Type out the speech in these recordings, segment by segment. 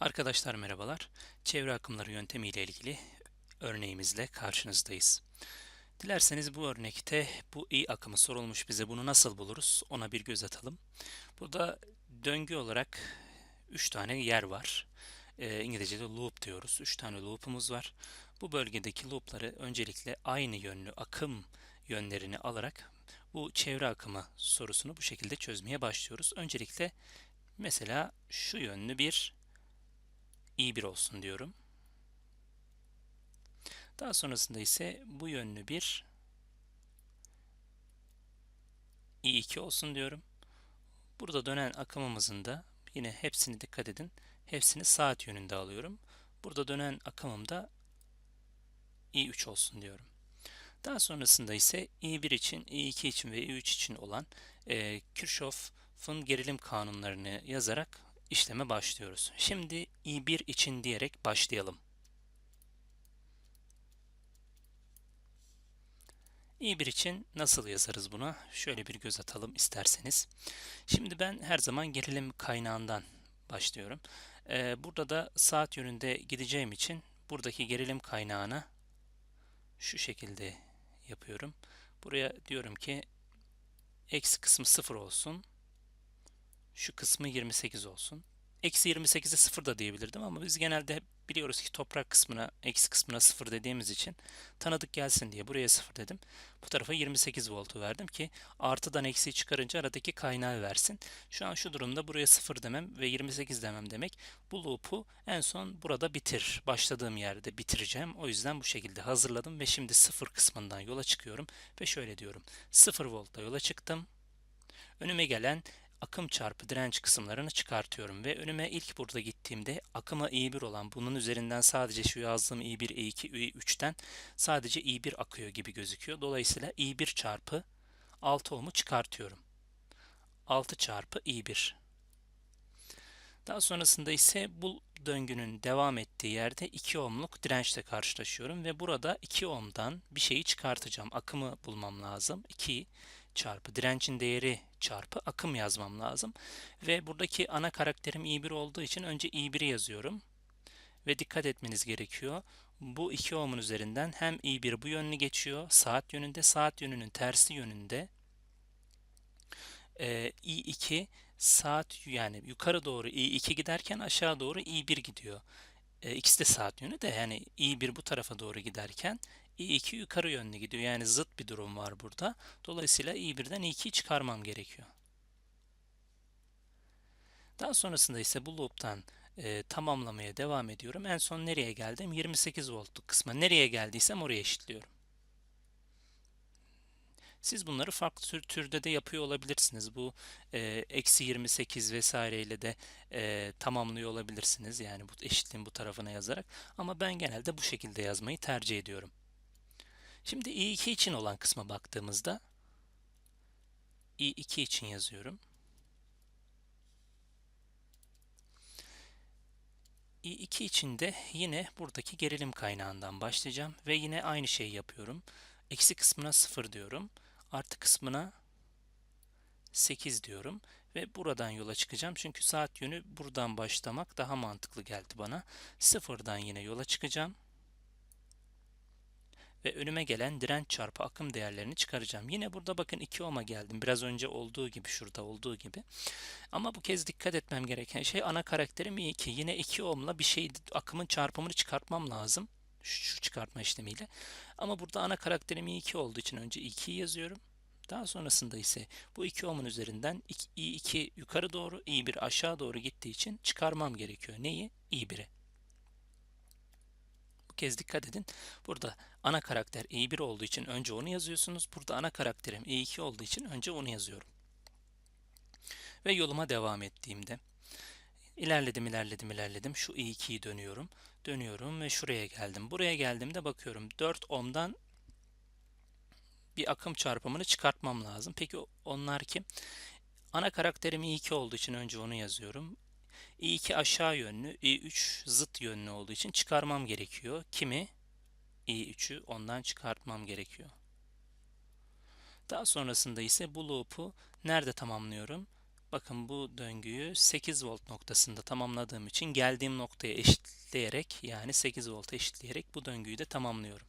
Arkadaşlar merhabalar. Çevre akımları yöntemi ile ilgili örneğimizle karşınızdayız. Dilerseniz bu örnekte bu i akımı sorulmuş bize bunu nasıl buluruz ona bir göz atalım. Burada döngü olarak 3 tane yer var. E, İngilizce'de loop diyoruz. 3 tane loop'umuz var. Bu bölgedeki loop'ları öncelikle aynı yönlü akım yönlerini alarak bu çevre akımı sorusunu bu şekilde çözmeye başlıyoruz. Öncelikle mesela şu yönlü bir i1 olsun diyorum. Daha sonrasında ise bu yönlü bir i2 olsun diyorum. Burada dönen akımımızın da yine hepsini dikkat edin. Hepsini saat yönünde alıyorum. Burada dönen akımım da i3 olsun diyorum. Daha sonrasında ise i1 için, i2 için ve i3 için olan e, Kirchhoff'un gerilim kanunlarını yazarak işleme başlıyoruz. Şimdi i1 için diyerek başlayalım. i1 için nasıl yazarız buna? Şöyle bir göz atalım isterseniz. Şimdi ben her zaman gerilim kaynağından başlıyorum. Ee, burada da saat yönünde gideceğim için buradaki gerilim kaynağına şu şekilde yapıyorum. Buraya diyorum ki eksi kısmı 0 olsun. Şu kısmı 28 olsun. Eksi 28'e 0 da diyebilirdim ama biz genelde biliyoruz ki toprak kısmına, eksi kısmına 0 dediğimiz için tanıdık gelsin diye buraya 0 dedim. Bu tarafa 28 voltu verdim ki artıdan eksiği çıkarınca aradaki kaynağı versin. Şu an şu durumda buraya 0 demem ve 28 demem demek. Bu loop'u en son burada bitir. Başladığım yerde bitireceğim. O yüzden bu şekilde hazırladım ve şimdi 0 kısmından yola çıkıyorum ve şöyle diyorum. 0 voltta yola çıktım. Önüme gelen akım çarpı direnç kısımlarını çıkartıyorum ve önüme ilk burada gittiğimde akıma i1 olan bunun üzerinden sadece şu yazdığım i1, i2, i3'ten sadece i1 akıyor gibi gözüküyor. Dolayısıyla i1 çarpı 6 ohm'u çıkartıyorum. 6 çarpı i1. Daha sonrasında ise bu döngünün devam ettiği yerde 2 ohmluk dirençle karşılaşıyorum ve burada 2 ohm'dan bir şeyi çıkartacağım. Akımı bulmam lazım. 2 çarpı direncin değeri çarpı akım yazmam lazım. Ve buradaki ana karakterim i1 olduğu için önce i1'i yazıyorum. Ve dikkat etmeniz gerekiyor. Bu 2 ohmun üzerinden hem i1 bu yönlü geçiyor. Saat yönünde, saat yönünün tersi yönünde. Ee, i2 saat yani yukarı doğru i2 giderken aşağı doğru i1 gidiyor. Ee, ikisi de saat yönü de yani i1 bu tarafa doğru giderken i2 yukarı yönlü gidiyor. Yani zıt bir durum var burada. Dolayısıyla i1'den i2'yi çıkarmam gerekiyor. Daha sonrasında ise bu loop'tan e, tamamlamaya devam ediyorum. En son nereye geldim? 28 voltluk kısma. Nereye geldiysem oraya eşitliyorum. Siz bunları farklı tür, türde de yapıyor olabilirsiniz. Bu e, eksi 28 vesaireyle de e, tamamlıyor olabilirsiniz. Yani bu eşitliğin bu tarafına yazarak. Ama ben genelde bu şekilde yazmayı tercih ediyorum. Şimdi i2 için olan kısma baktığımızda i2 için yazıyorum. i2 için de yine buradaki gerilim kaynağından başlayacağım ve yine aynı şeyi yapıyorum. Eksi kısmına 0 diyorum. Artı kısmına 8 diyorum ve buradan yola çıkacağım. Çünkü saat yönü buradan başlamak daha mantıklı geldi bana. Sıfırdan yine yola çıkacağım ve önüme gelen direnç çarpı akım değerlerini çıkaracağım. Yine burada bakın 2 ohm'a geldim. Biraz önce olduğu gibi şurada olduğu gibi. Ama bu kez dikkat etmem gereken şey ana karakterim i2. Yine 2 ohm'la bir şey akımın çarpımını çıkartmam lazım. Şu çıkartma işlemiyle. Ama burada ana karakterim i2 olduğu için önce i2'yi yazıyorum. Daha sonrasında ise bu 2 ohmun üzerinden i2 yukarı doğru, i1 aşağı doğru gittiği için çıkarmam gerekiyor. Neyi? i1'i kez dikkat edin. Burada ana karakter E1 olduğu için önce onu yazıyorsunuz. Burada ana karakterim E2 olduğu için önce onu yazıyorum. Ve yoluma devam ettiğimde ilerledim, ilerledim, ilerledim. Şu E2'yi dönüyorum. Dönüyorum ve şuraya geldim. Buraya geldiğimde bakıyorum 4 ohm'dan bir akım çarpımını çıkartmam lazım. Peki onlar kim? Ana karakterim i2 olduğu için önce onu yazıyorum. İ2 aşağı yönlü, i3 zıt yönlü olduğu için çıkarmam gerekiyor. Kimi? i3'ü ondan çıkartmam gerekiyor. Daha sonrasında ise bu loop'u nerede tamamlıyorum? bakın bu döngüyü 8 volt noktasında tamamladığım için geldiğim noktaya eşitleyerek yani 8 volta eşitleyerek bu döngüyü de tamamlıyorum.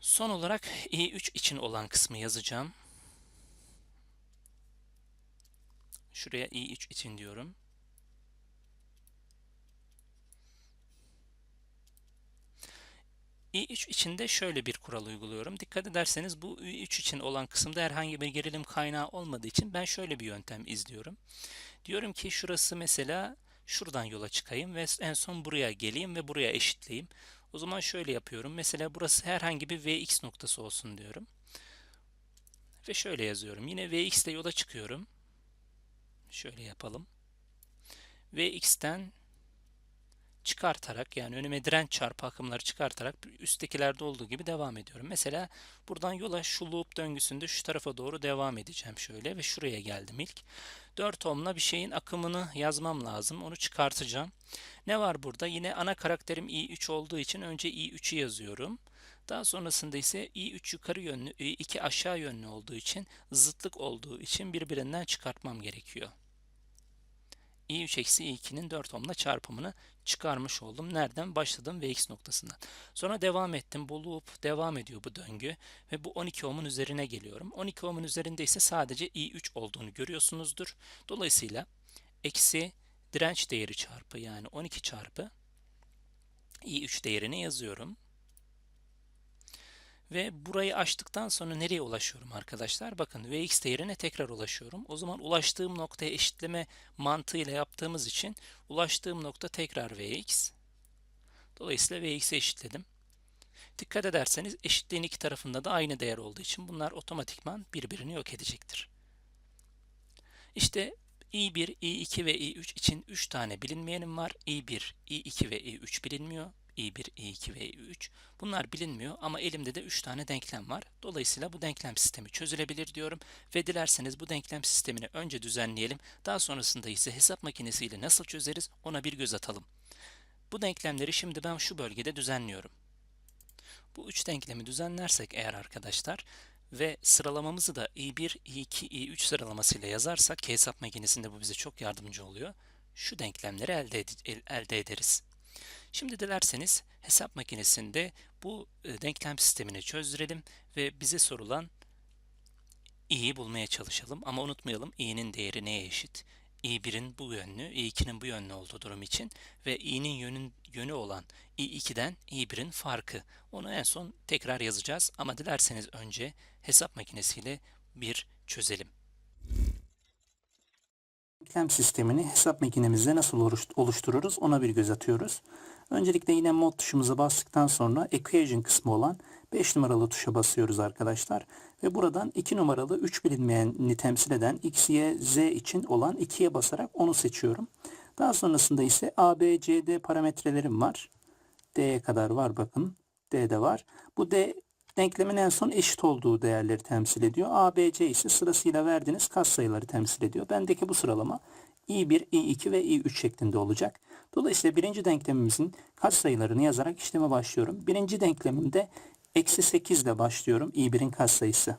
Son olarak i3 için olan kısmı yazacağım. Şuraya i3 için diyorum. i3 için de şöyle bir kural uyguluyorum. Dikkat ederseniz bu i3 için olan kısımda herhangi bir gerilim kaynağı olmadığı için ben şöyle bir yöntem izliyorum. Diyorum ki şurası mesela şuradan yola çıkayım ve en son buraya geleyim ve buraya eşitleyeyim. O zaman şöyle yapıyorum. Mesela burası herhangi bir Vx noktası olsun diyorum. Ve şöyle yazıyorum. Yine Vx ile yola çıkıyorum. Şöyle yapalım. Vx'ten çıkartarak yani önüme direnç çarpı akımları çıkartarak üsttekilerde olduğu gibi devam ediyorum. Mesela buradan yola şu loop döngüsünde şu tarafa doğru devam edeceğim şöyle ve şuraya geldim ilk. 4 ohmla bir şeyin akımını yazmam lazım. Onu çıkartacağım. Ne var burada? Yine ana karakterim i3 olduğu için önce i3'ü yazıyorum. Daha sonrasında ise i3 yukarı yönlü, i2 aşağı yönlü olduğu için zıtlık olduğu için birbirinden çıkartmam gerekiyor i3 eksi i2'nin 4 ohmla çarpımını çıkarmış oldum. Nereden? Başladım Vx noktasından. Sonra devam ettim. Bu loop devam ediyor bu döngü. Ve bu 12 ohmun üzerine geliyorum. 12 ohmun üzerinde ise sadece i3 olduğunu görüyorsunuzdur. Dolayısıyla eksi direnç değeri çarpı yani 12 çarpı i3 değerini yazıyorum. Ve burayı açtıktan sonra nereye ulaşıyorum arkadaşlar? Bakın Vx değerine tekrar ulaşıyorum. O zaman ulaştığım noktaya eşitleme mantığıyla yaptığımız için ulaştığım nokta tekrar Vx. Dolayısıyla Vx'e eşitledim. Dikkat ederseniz eşitliğin iki tarafında da aynı değer olduğu için bunlar otomatikman birbirini yok edecektir. İşte i1, i2 ve i3 için 3 tane bilinmeyenim var. i1, i2 ve i3 bilinmiyor. İ1, i2 ve i3. Bunlar bilinmiyor ama elimde de 3 tane denklem var. Dolayısıyla bu denklem sistemi çözülebilir diyorum ve dilerseniz bu denklem sistemini önce düzenleyelim. Daha sonrasında ise hesap makinesiyle nasıl çözeriz ona bir göz atalım. Bu denklemleri şimdi ben şu bölgede düzenliyorum. Bu üç denklemi düzenlersek eğer arkadaşlar ve sıralamamızı da i1, i2, i3 sıralamasıyla yazarsak hesap makinesinde bu bize çok yardımcı oluyor. Şu denklemleri elde, ed elde ederiz. Şimdi dilerseniz hesap makinesinde bu e, denklem sistemini çözdürelim ve bize sorulan i'yi bulmaya çalışalım. Ama unutmayalım i'nin değeri neye eşit? i1'in bu yönlü, i2'nin bu yönlü olduğu durum için ve i'nin yönün, yönü olan i2'den i1'in farkı. Onu en son tekrar yazacağız ama dilerseniz önce hesap makinesiyle bir çözelim. Denklem sistemini hesap makinemizde nasıl oluştururuz ona bir göz atıyoruz. Öncelikle yine mod tuşumuza bastıktan sonra equation kısmı olan 5 numaralı tuşa basıyoruz arkadaşlar. Ve buradan 2 numaralı 3 bilinmeyeni temsil eden x, y, z için olan 2'ye basarak onu seçiyorum. Daha sonrasında ise a, b, c, d parametrelerim var. D'ye kadar var bakın. D'de var. Bu D denklemin en son eşit olduğu değerleri temsil ediyor. A, B, C ise sırasıyla verdiğiniz katsayıları temsil ediyor. Bendeki bu sıralama i1, i2 ve i3 şeklinde olacak. Dolayısıyla birinci denklemimizin katsayılarını yazarak işleme başlıyorum. Birinci denklemimde eksi 8 ile başlıyorum i1'in katsayısı.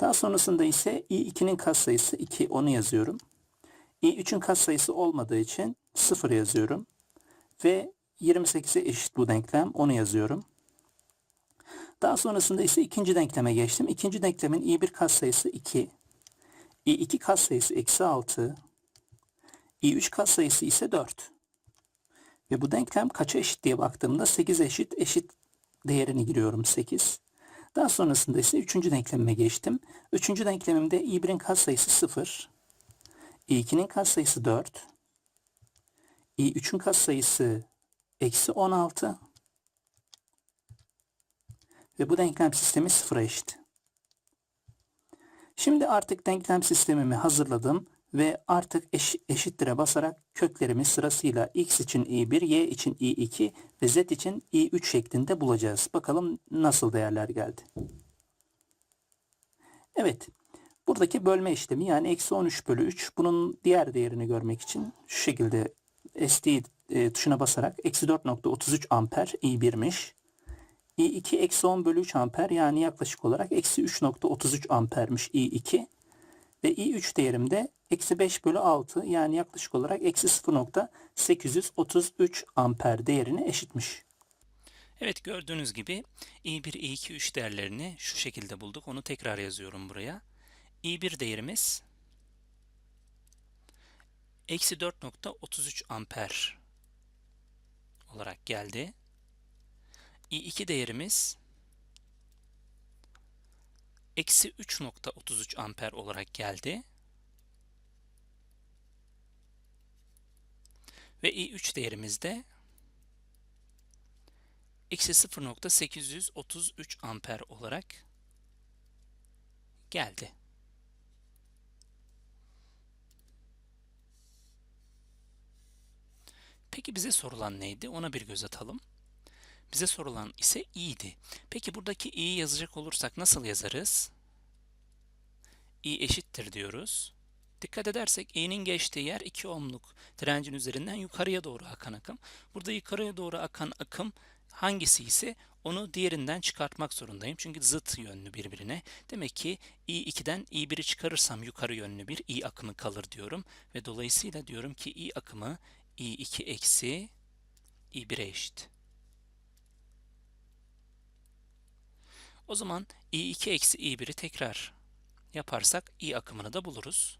Daha sonrasında ise i2'nin katsayısı 2 onu yazıyorum. i3'ün katsayısı olmadığı için 0 yazıyorum. Ve 28'e eşit bu denklem onu yazıyorum. Daha sonrasında ise ikinci denkleme geçtim. İkinci denklemin i1 katsayısı 2. i2 katsayısı eksi 6 i3 katsayısı ise 4. Ve bu denklem kaça eşit diye baktığımda 8 eşit eşit değerini giriyorum 8. Daha sonrasında ise 3. denklemime geçtim. 3. denklemimde i1'in katsayısı 0. i2'nin katsayısı 4. i3'ün katsayısı eksi 16. Ve bu denklem sistemi sıfıra eşit. Şimdi artık denklem sistemimi hazırladım ve artık eş, eşittire basarak köklerimi sırasıyla x için i1, y için i2 ve z için i3 şeklinde bulacağız. Bakalım nasıl değerler geldi. Evet. Buradaki bölme işlemi yani eksi 13 bölü 3 bunun diğer değerini görmek için şu şekilde SD e, tuşuna basarak eksi 4.33 amper i1'miş. I2 eksi 10 bölü 3 amper yani yaklaşık olarak eksi 3.33 ampermiş I2. Ve I3 değerim de eksi 5 bölü 6 yani yaklaşık olarak eksi 0.833 amper değerine eşitmiş. Evet gördüğünüz gibi i1, i2, 3 değerlerini şu şekilde bulduk. Onu tekrar yazıyorum buraya. i1 değerimiz eksi 4.33 amper olarak geldi. i2 değerimiz eksi 3.33 amper olarak geldi. Ve i3 değerimiz de eksi 0.833 amper olarak geldi. Peki bize sorulan neydi? Ona bir göz atalım. Bize sorulan ise i'di. Peki buradaki i'yi yazacak olursak nasıl yazarız? i eşittir diyoruz. Dikkat edersek i'nin geçtiği yer 2 ohmluk direncin üzerinden yukarıya doğru akan akım. Burada yukarıya doğru akan akım hangisi ise onu diğerinden çıkartmak zorundayım. Çünkü zıt yönlü birbirine. Demek ki i2'den i1'i çıkarırsam yukarı yönlü bir i akımı kalır diyorum. Ve dolayısıyla diyorum ki i akımı i2 eksi i1'e eşit. O zaman i2 eksi i1'i tekrar yaparsak i akımını da buluruz.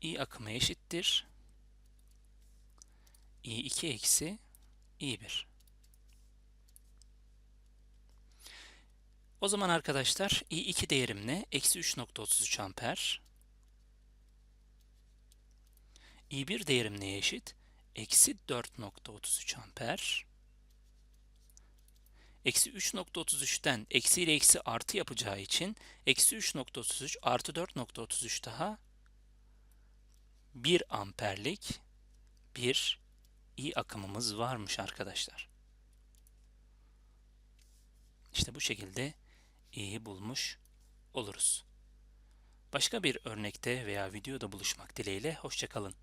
i akımı eşittir. i2 eksi i1. O zaman arkadaşlar i2 değerim ne? Eksi 3.33 amper. İ1 değerim neye eşit? Eksi 4.33 amper. Eksi 3.33'ten eksi ile eksi artı yapacağı için eksi 3.33 artı 4.33 daha 1 amperlik bir i akımımız varmış arkadaşlar. İşte bu şekilde i'yi bulmuş oluruz. Başka bir örnekte veya videoda buluşmak dileğiyle hoşçakalın.